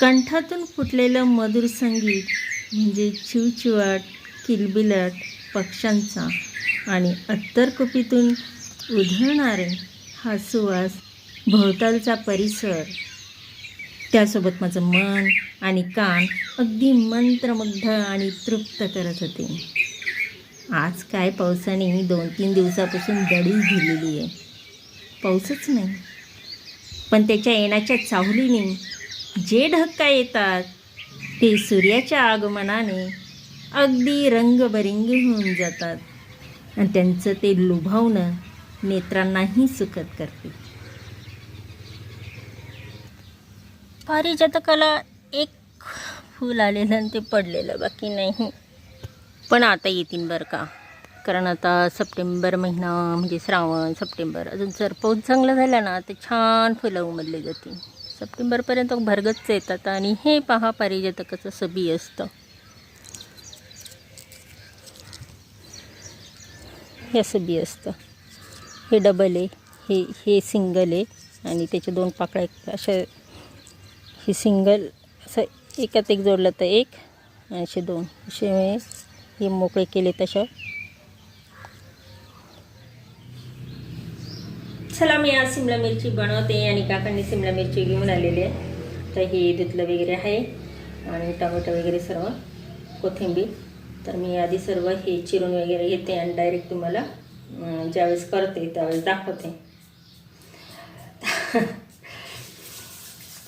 कंठातून फुटलेलं मधुर संगीत म्हणजे चिवचिवाट किलबिलाट पक्ष्यांचा आणि अत्तरकुपीतून उधळणारे हा सुवास भोवतालचा परिसर. त्यासोबत माझं मन आणि कान अगदी मंत्रमुग्ध आणि तृप्त करत होते. आज काय पावसाने दोन तीन दिवसापासून दडी दिलेली आहे? पाऊसच नाही. पण त्याच्या येण्याच्या चाहुलीने जे ढक्का येतात ते सूर्याच्या आगमनाने अगदी रंगबरिंगी होऊन जातात. आणि त्यांचं ते लुभावणं नेत्रांनाही सुखद करते. पारिजातकाला एक फूल आलेलं आणि ते पडलेलं बाकी नाही. पण आता येतील बरं का? कारण आता सप्टेंबर महिना म्हणजे श्रावण सप्टेंबर अजून जर पाऊस चांगला झाला ना तर छान फुलं उमलले जातील. सप्टेंबरपर्यंत भरगच्च येतात. आणि हे पहा पारिजातकाचं सबी असतं. हे सबी असतं. हे डबल आहे हे हे सिंगल आहे आणि त्याचे दोन पाकळ्या अशा हे सिंगल असं एकात एक जोडलं तर एक आणि असे दोन. असे हे मोकळे केले तशा. चला मी आज सिमला मिरची बनवते आणि काकांनी सिमला मिरची घेऊन आलेली आहे. तर हे धुतलं वगैरे आहे आणि टोमॅटो वगैरे सर्व कोथिंबीर. तर मी आधी सर्व हे चिरून वगैरे घेते आणि डायरेक्ट तुम्हाला ज्यावेळेस करते त्यावेळेस दाखवते.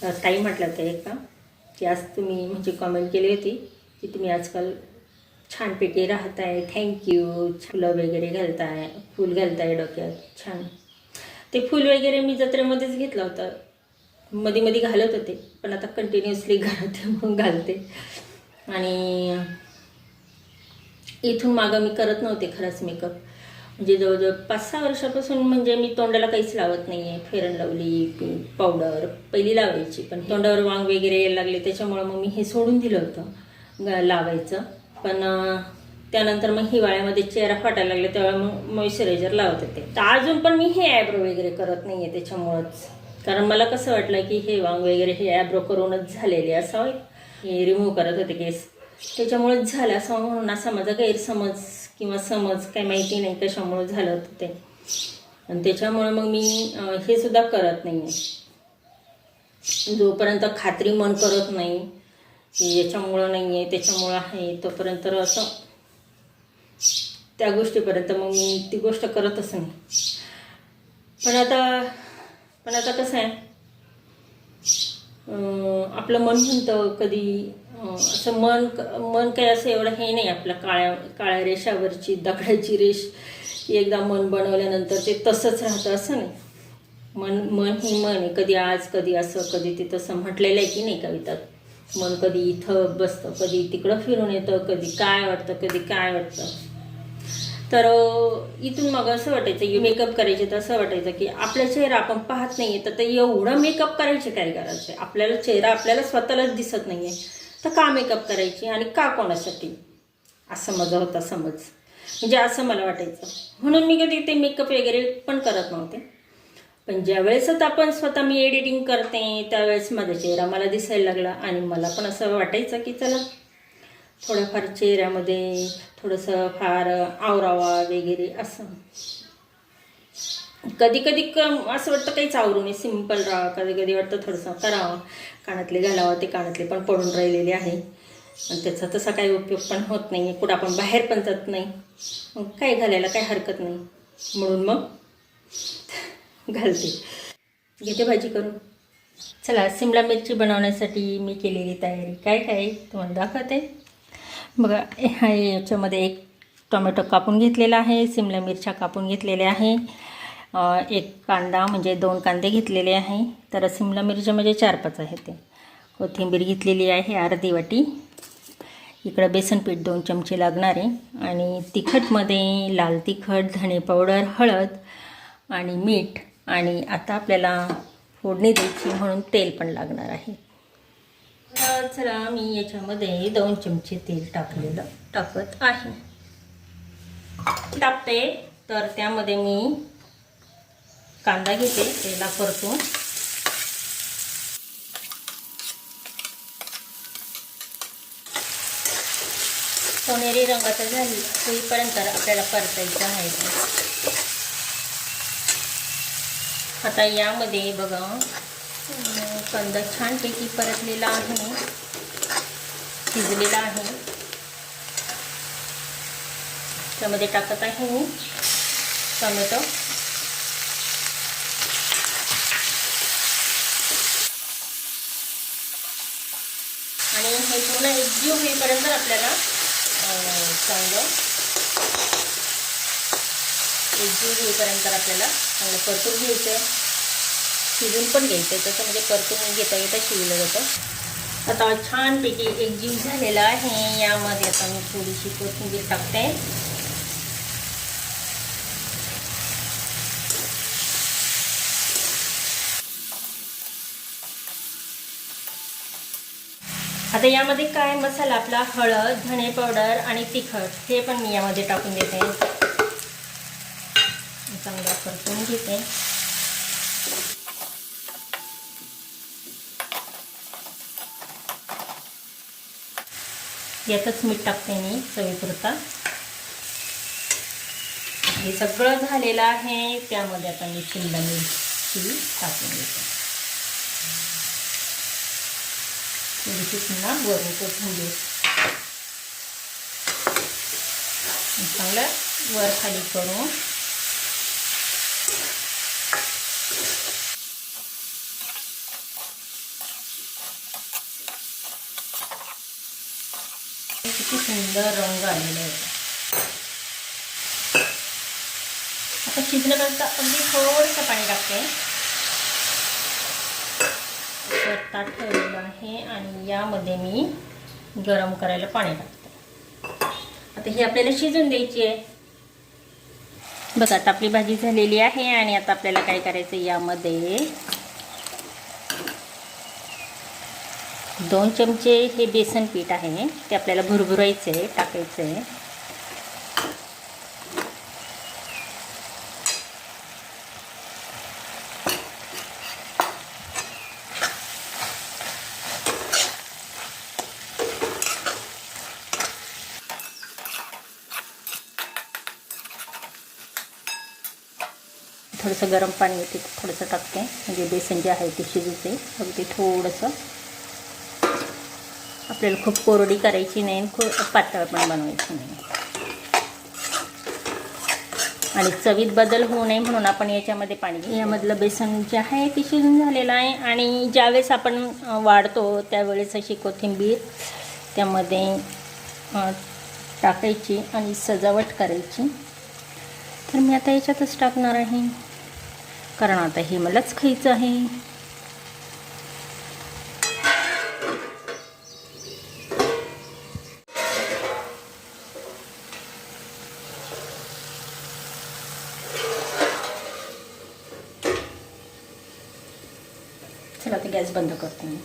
तर ताई म्हटलं होतं एक का की आज तुम्ही म्हणजे कॉमेंट केली होती की तुम्ही आजकाल छानपैकी राहताय थँक्यू फुलं वगैरे घालताय फूल घालताय डोक्यात छान. ते फूल वगैरे मी जत्रेमध्येच घेतलं होतं. मध्ये मध्ये घालत होते पण आता कंटिन्युअसली घालते म्हणून घालते. आणि इथून मागं मी करत नव्हते खरंच मेकअप म्हणजे जवळजवळ पाच सहा वर्षापासून म्हणजे मी तोंडाला काहीच लावत नाही आहे फेरण लावली पावडर पहिली लावायची पण तोंडावर वांग वगैरे यायला लागले त्याच्यामुळं मग मी हे सोडून दिलं होतं लावायचं. पण त्यानंतर मग हिवाळ्यामध्ये चेहरा फाटायला लागले त्यावेळे मग मॉइश्चरायझर लावत होते. तर अजून पण मी हे ॲब्रो वगैरे करत नाही आहे त्याच्यामुळंच. कारण मला कसं वाटलं की हे वांग वगैरे हे ॲब्रो करूनच झालेले असावे. हे रिमूव्ह करत होते केस. त्याच्यामुळेच झालं असं म्हणून असा माझा गैरसमज किंवा समज काही माहिती नाही कशामुळे झालं होतं ते. आणि त्याच्यामुळे मग मी हे सुद्धा करत नाही आहे जोपर्यंत खात्री मन करत नाही की याच्यामुळं नाही आहे त्याच्यामुळं आहे तोपर्यंत असं त्या गोष्टीपर्यंत. मग मी ती गोष्ट करतच नाही. पण आता पण आता कसं आहे आपलं मन म्हणतं कधी असं मन मन काही असं एवढं हे नाही आपलं काळ्या काळ्या रेषावरची दगडाची रेष एकदा मन बनवल्यानंतर ते तसंच राहतं असं नाही. मन मन ही मन आहे. कधी आज कधी असं कधी ते तसं म्हटलेलं आहे की नाही कवितात मन कधी इथं बसतं कधी तिकडं फिरून येतं कधी काय वाटतं कधी काय वाटतं. तर इथून मग असं वाटायचं मेकअप करायचे तर असं वाटायचं की आपला चेहरा आपण पाहत नाहीये तर ते एवढं मेकअप करायचे काय करायचे? आपल्याला चेहरा आपल्याला स्वतःलाच दिसत नाहीये. तर का मेकअप करायची आणि का कोणासाठी? असं माझा होता समज. म्हणजे असं मला वाटायचं. म्हणून मी कधी ते मेकअप वगैरे पण करत नव्हते. पण ज्यावेळेसच आपण स्वतः मी एडिटिंग करते त्यावेळेस माझा चेहरा मला दिसायला लागला आणि मला पण असं वाटायचं की चला थोडंफार चेहऱ्यामध्ये थोडंसं फार आवरावा वगैरे असं. कधी कधी क असं वाटतं काहीच आवरू नये सिंपल राहा. कधी कधी वाटतं थोडंसं करावं. कानातले घालावं ते कानातले पण पडून राहिलेले आहे. आणि त्याचा तसा काही उपयोग पण होत नाही. आहे कुठं आपण बाहेर पण जात नाही. मग काय घालायला काही हरकत नाही. म्हणून मग घालते. घेते भाजी करून. चला सिमला मिरची बनवण्यासाठी मी केलेली तयारी. काय काय तुम्हाला दाखवते. बघा ह्या याच्यामध्ये एक टोमॅटो कापून घेतलेला आहे सिमला मिरच्या कापून घेतलेल्या आहे एक कांदा म्हणजे दोन कांदे घेतलेले आहे तर सिमला मिरच्या म्हणजे चार पाच आहे ते. कोथिंबीर घेतलेली आहे अर्धी वाटी. इकडं बेसनपीठ दोन चमचे लागणार आहे. आणि तिखटमध्ये लाल तिखट धणे पावडर हळद आणि मीठ. आणि आता आपल्याला फोडणी द्यायची म्हणून तेल पण लागणार आहे. चला मी याच्यामध्ये दोन चमचे तेल टाकलेलं टाकत आहे. टाकते तर त्यामध्ये मी कांदा घेते तेला परतून. सोनेरी रंगाचं झाली होईपर्यंत आपल्याला परतायचं आहे. आता यामध्ये बघा कांदा छानपैकी परतलेला आहे. शिजलेला आहे. त्यामध्ये टाकत आहे मी टोमॅटो. आणि हे पूर्ण एकजीव होईपर्यंत आपल्याला चांगलं एकजीव होईपर्यंत आपल्याला चांगलं परतून घ्यायचं आहे. शिजून पण घ्यायचं आहे. तसं म्हणजे परतून घेता घेता शिजलं जातं. आता छानपैकी एक जीव झालेला आहे. यामध्ये आता मी थोडीशी कोथिंबीर टाकते. आता यामध्ये काय मसाला? आपला हळद धणे पावडर आणि तिखट हे पण मी यामध्ये टाकून देते. चांगला परतून घेते. यातच मीठ टाकते मी चवीपुरता. हे सगळं झालेलं आहे त्यामध्ये आता मी शिमला मिरची टाकून देते थोडीशी पुन्हा वरून कोथिंबीर. चांगलं वर खाली करून किती सुंदर रंग आलेला आहे आता शिजण्याकरता अगदी थोडंसं पाणी टाकते. तर ताट ठेवलेलं आहे आणि यामध्ये मी गरम करायला पाणी टाकते. आता ही आपल्याला शिजून द्यायची आहे. बघा आता आपली भाजी झालेली आहे आणि आता आपल्याला काय करायचं यामध्ये? दोन चमचे हे बेसन पीठ आहे. ते आपल्याला भुरभुरायचं आहे टाकायचं आहे. थोडंसं गरम पाणी येते थोडंसं टाकते. म्हणजे बेसन जे आहे ते शिजूचे अगदी थोडंसं. आपल्याला खूप कोरडी करायची नाही आणि खूप पातळ पण बनवायची नाही. आणि चवीत बदल होऊ नये म्हणून आपण याच्यामध्ये पाणी यामधलं बेसन जे आहे ते शिजून झालेलं आहे आणि ज्यावेळेस आपण वाढतो त्यावेळेस अशी कोथिंबीर त्यामध्ये टाकायची आणि सजावट करायची. तर मी आता याच्यातच टाकणार आहे. कारण आता हे मलाच खायचं आहे. चला आता गॅस बंद करते मी.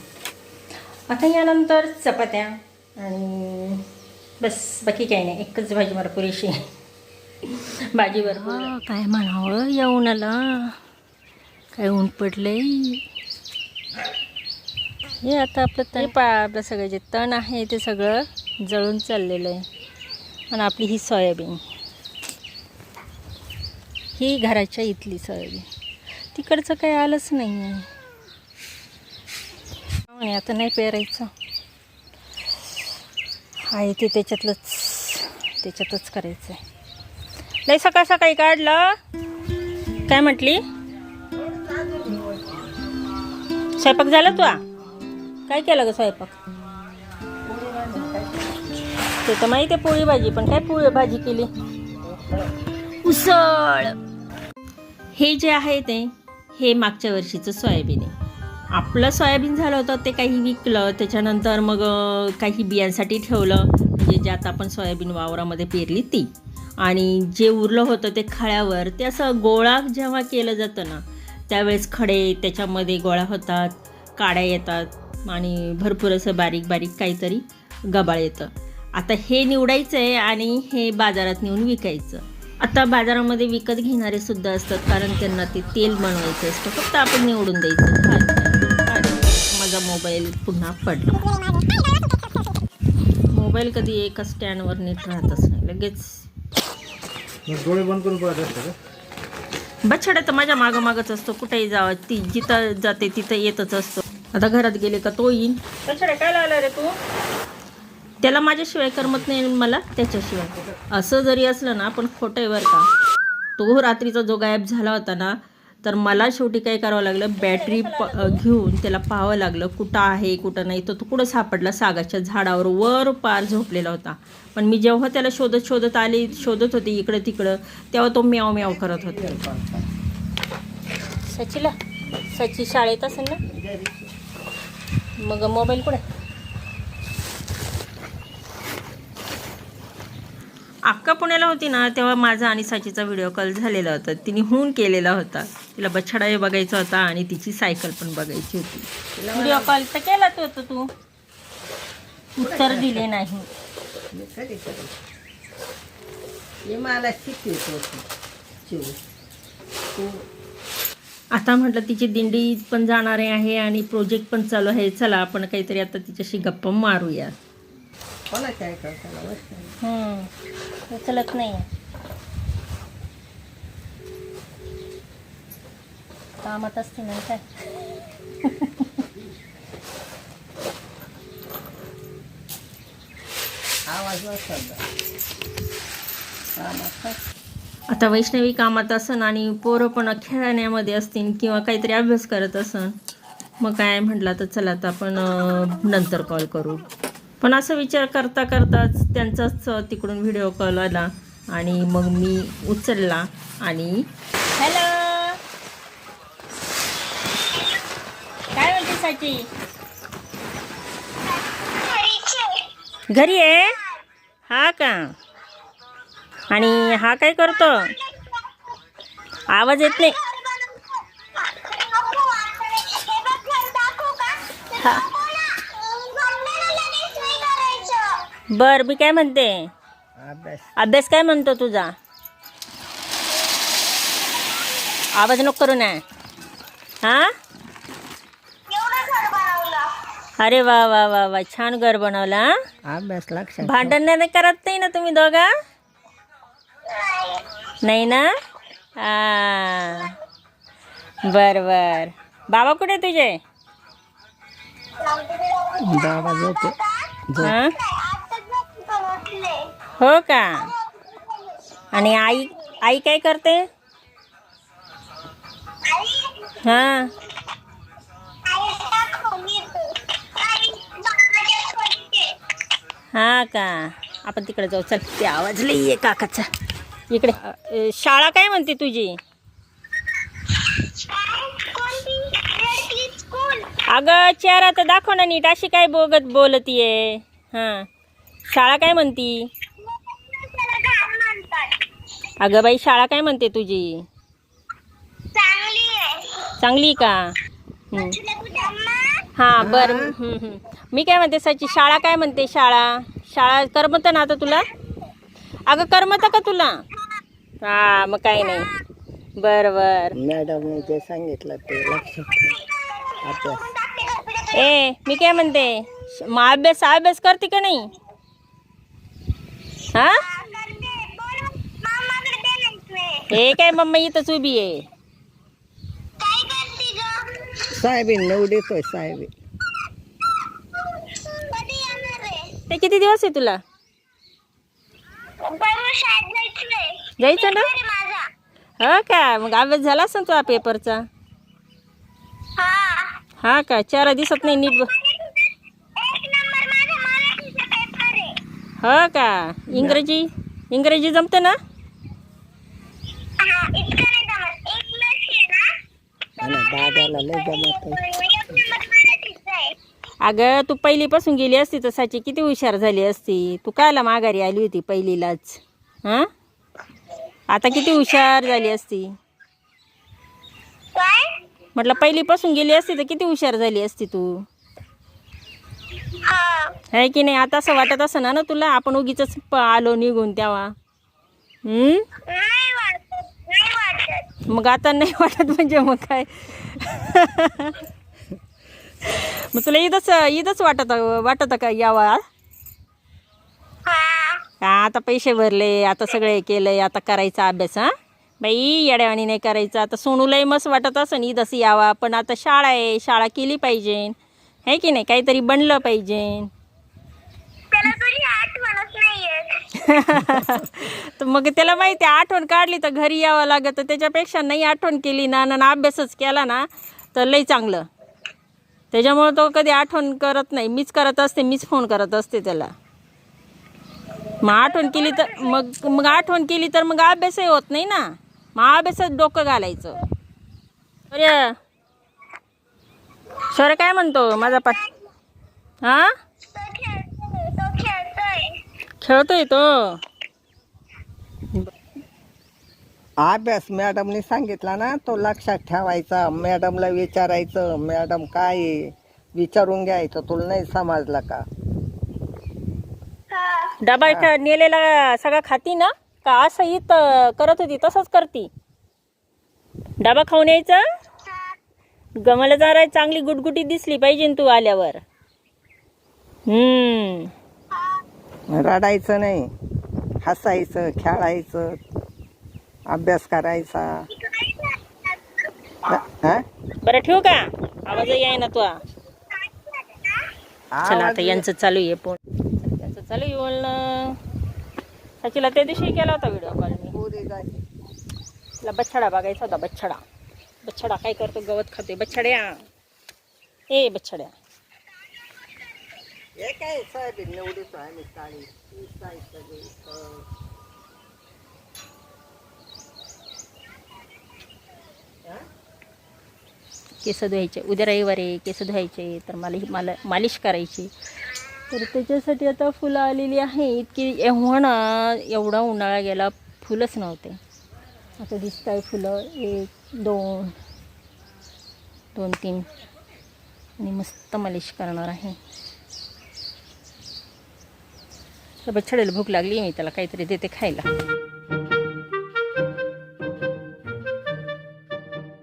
आता यानंतर चपात्या आणि बस बाकी काही नाही. एकच भाजी मला पुरेशी आहे. भाजीवर काय म्हणावं? या उन्हाला काय ऊन पडलंय? हे आता आपलं तण पा आपलं सगळं जे तण आहे ते सगळं जळून चाललेलं आहे. आणि आपली ही सोयाबीन. ही घराच्या इथली सोयाबीन. तिकडचं काही आलंच नाही आहे आणि आता नाही पेरायचं. आहे ते त्याच्यातलंच त्याच्यातच करायचं आहे लय सकाळ सकाळी काढलं. काय म्हटली? स्वयंपाक झाला तू काय केलं ग स्वयंपाक? ते तर माहिती आहे पोळी भाजी पण काय पोळी भाजी केली? उसळ. हे जे आहे ते हे मागच्या वर्षीचं सोयाबीन आहे. आपलं सोयाबीन झालं होतं ते काही विकलं. त्याच्यानंतर मग काही बियांसाठी ठेवलं. म्हणजे जे आता आपण सोयाबीन वावरामध्ये पेरली ती. आणि जे उरलं होतं ते खळ्यावर ते असं गोळा जेव्हा केलं जातं ना त्यावेळेस खडे त्याच्यामध्ये गोळा होतात काड्या येतात आणि भरपूर असं बारीक बारीक काहीतरी गबाळ येतं. आता हे निवडायचं आहे आणि हे बाजारात नेऊन विकायचं. आता बाजारामध्ये विकत घेणारे सुद्धा असतात कारण त्यांना ते तेल बनवायचं असतं. फक्त आपण निवडून द्यायचं. अच्छा. माझा मोबाईल पुन्हा पडला. मोबाईल कधी एका स्टँडवर नीट राहतच नाही लगेच. डोळे बंद करून का? बछडा तर माझ्या मागं मागच असतो कुठेही जावं. ती जिथं जाते तिथं येतच असतो. आता घरात गेले का तो येईन. बछडा काय लागला रे तू? त्याला माझ्याशिवाय करमत नाही मला त्याच्याशिवाय. असं जरी असलं ना पण खोटं आहे बरं का. तो रात्रीचा जो गायब झाला होता ना तर मला शेवटी काय करावं लागलं बॅटरी प घेऊन त्याला पाहावं लागलं कुठं आहे कुठं नाही. तर तो कुठं सापडला? सागाच्या झाडावर वर पार झोपलेला होता. पण मी जेव्हा त्याला शोधत शोधत आले शोधत होते इकडं तिकडं तेव्हा तो म्याव म्याव करत होता. सचिला सची शाळेत असेल ना? मग मोबाईल कुठे? अक्का पुण्याला होती ना तेव्हा माझा आणि साचीचा व्हिडिओ कॉल झालेला होता. तिने हून केलेला होता. तिला बछडा बघायचा होता आणि तिची सायकल पण बघायची होती. व्हिडिओ कॉल तर केला तू होता तू. उत्तर दिले नाही. मला आता म्हटलं तिची दिंडी पण जाणार आहे आणि प्रोजेक्ट पण चालू आहे. चला आपण काहीतरी आता तिच्याशी गप्पा मारूया. कोणाच्या उचलत नाही कामात असते ना काय? आवाज कामात आता वैष्णवी कामात असन आणि पोरं पण खेळण्यामध्ये असतील किंवा काहीतरी अभ्यास करत असन मग काय म्हटलं तर चला आता आपण नंतर कॉल करू. पण असं विचार करता करताच त्यांचाच तिकडून व्हिडिओ कॉल आला आणि मग मी उचलला आणि हॅलो साची घरी आहे? हा का? आणि हा काय करतो? आवाज येत नाही. हा. बर मी काय म्हणते? अभ्यास काय म्हणतो तुझा? आवाज नको करू ना. हा? अरे वा वा वा वा. छान घर बनवला? अभ्यास लक्षात भांडण नाही करत नाही ना तुम्ही दोघा? नाही ना? आ. बर बर. बाबा कुठे तुझे? बाबा जाते हा? हो का? आणि आई आई काय करते? हा? हा का? आपण तिकडे जाऊ. चल ते आवाज लई आहे काकाचा. इकडे. शाळा काय म्हणते तुझी? अगं चेहरा तर दाखव ना नीट. अशी काय बोगत बोलतीये? हां. शाळा काय म्हणती? अगं बाई शाळा काय म्हणते तुझी? चांगली का? हं. हां बरं हं, हं. मी काय म्हणते सची शाळा काय म्हणते शाळा शाळा करमत ना आता तुला अगं करमत का तुला हा मग काय नाही बरं बरं मॅडमने जे सांगितलं ते लक्षात ए मी काय म्हणते मग अभ्यास अभ्यास करते का नाही हा हे काय मम्मा इथंच उभी आहे साहेबीन निवडीतोय साहेबीन ते किती दिवस आहे तुला? जायचं ना? हो का? मग अभ्यास झाला असेल तुझा पेपरचा? हा का? चार दिसत नाही नीट ब- हो का? इंग्रजी? इंग्रजी जमतं ना? त्याला लय जमत अगं तू पहिलीपासून गेली असती तर साची किती हुशार झाली असती. तू कायला माघारी आली होती पहिलीलाच? हां? आता किती हुशार झाली असती? म्हटलं पहिलीपासून गेली असती तर किती हुशार झाली असती तू? आहे की नाही? आता असं वाटत असं ना ना तुला? आपण उगीच आलो निघून तेव्हा. हम्म? मग आता नाही वाटत म्हणजे मग काय? मग तुला ईदच ईदच वाटत वाटत का यावा आता पैसे भरले आता सगळे केलंय आता करायचा अभ्यास हा? बाई येड्यावानी नाही करायचा. आता सोनूलाही मस्त वाटत असं ईद असं यावा पण आता शाळा आहे शाळा केली पाहिजे. है की नाही? काहीतरी बनलं पाहिजे. तर मग त्याला माहिती आहे आठवण काढली तर घरी यावं लागत तर त्याच्यापेक्षा नाही आठवण केली ना ना अभ्यासच केला ना तर लई चांगलं. त्याच्यामुळं तो कधी आठवण करत नाही. मीच करत असते मीच फोन करत असते त्याला. मग आठवण केली तर मग मग आठवण केली तर मग अभ्यासही होत नाही ना. मग अभ्यासात डोकं घालायचं. अरे सर काय म्हणतो माझा पा हा? खेळतोय तो. अभ्यास मॅडमने सांगितला ना तो लक्षात ठेवायचा. मॅडमला विचारायचं मॅडम काय आहे? विचारून घ्यायचं तुला नाही समजलं का? डबा ख- नेलेला सगळा खाती ना? का असं इथ करत होती तसंच करती? डबा खाऊन यायचा? गमाला जरा चांगली गुटगुटी दिसली पाहिजे ना तू आल्यावर. हम्म. रडायचं नाही. हसायचं खेळायचं अभ्यास करायचा. हा? बरं ठेवू का? आवाज याय ना तू. चला आता आवाज- यांचं चालू आहे फोन. त्यांचं चालू आहे बोलणं. सचिला त्या दिवशी केला होता व्हिडिओ कॉल मी. पुरी. तिला बच्छडा बघायचा होता बच्छडा. बच्छडा काय करतो? गवत खाते बच्छड्या. ए बच्छड्या. हे काय सोयाबीन निवडीतो आम्ही चाळीस तीस साईजचं केस धुवायचे. उद्या रविवारी आहे, केस धुवायचे तर मला मला मालिश करायची. तर त्याच्यासाठी आता फुलं आलेली आहे इतकी एव्हा ना एवढा उन्हाळा गेला फुलंच नव्हते. आता दिसत आहे फुलं एक दोन दोन तीन. आणि मस्त मालिश करणार आहे. तर बछड्याला भूक लागली मी त्याला काहीतरी देते खायला.